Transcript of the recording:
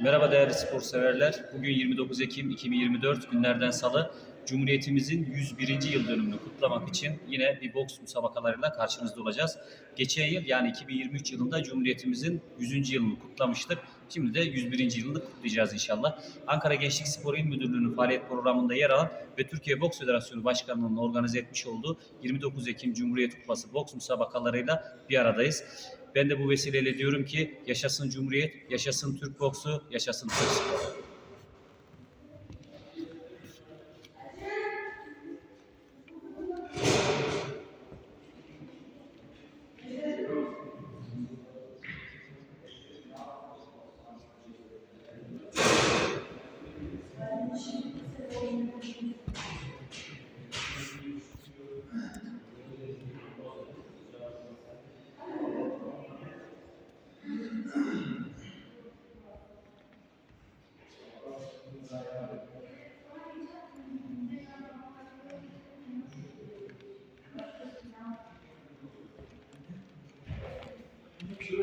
Merhaba değerli spor severler. Bugün 29 Ekim 2024 günlerden salı. Cumhuriyetimizin 101. yıl dönümünü kutlamak için yine bir boks müsabakalarıyla karşınızda olacağız. Geçen yıl yani 2023 yılında Cumhuriyetimizin 100. yılını kutlamıştık. Şimdi de 101. yılını kutlayacağız inşallah. Ankara Gençlik Spor İl Müdürlüğü'nün faaliyet programında yer alan ve Türkiye Boks Federasyonu Başkanlığı'nın organize etmiş olduğu 29 Ekim Cumhuriyet Kupası boks müsabakalarıyla bir aradayız. Ben de bu vesileyle diyorum ki yaşasın Cumhuriyet, yaşasın Türk boksu, yaşasın Türk sporu. Puis,